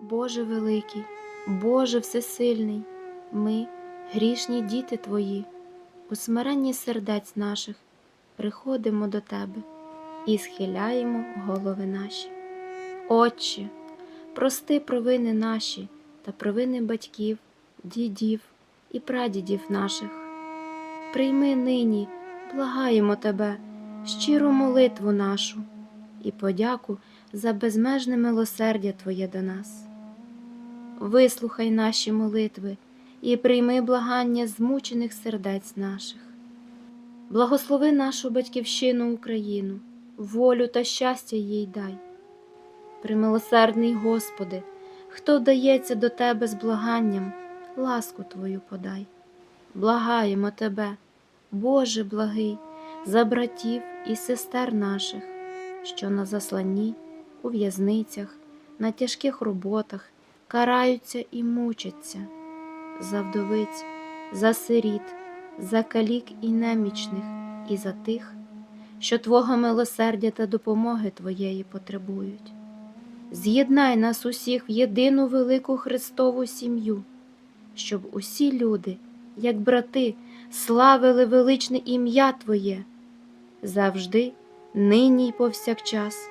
Боже великий, Боже всесильний, ми, грішні діти Твої, у смиренні сердець наших приходимо до Тебе і схиляємо голови наші. Отче, прости провини наші та провини батьків, дідів і прадідів наших. Прийми нині, благаємо Тебе, щиру молитву нашу і подяку за безмежне милосердя Твоє до нас. Вислухай наші молитви і прийми благання змучених сердець наших. Благослови нашу батьківщину Україну, волю та щастя їй дай. Примилосердний Господи, хто вдається до Тебе з благанням, ласку Твою подай. Благаємо Тебе, Боже благий, за братів і сестер наших, що на засланні, у в'язницях, на тяжких роботах караються і мучаться, за вдовиць, за сиріт, за калік і немічних, і за тих, що Твого милосердя та допомоги Твоєї потребують. З'єднай нас усіх в єдину велику Христову сім'ю, щоб усі люди, як брати, славили величне ім'я Твоє завжди, нині й повсякчас,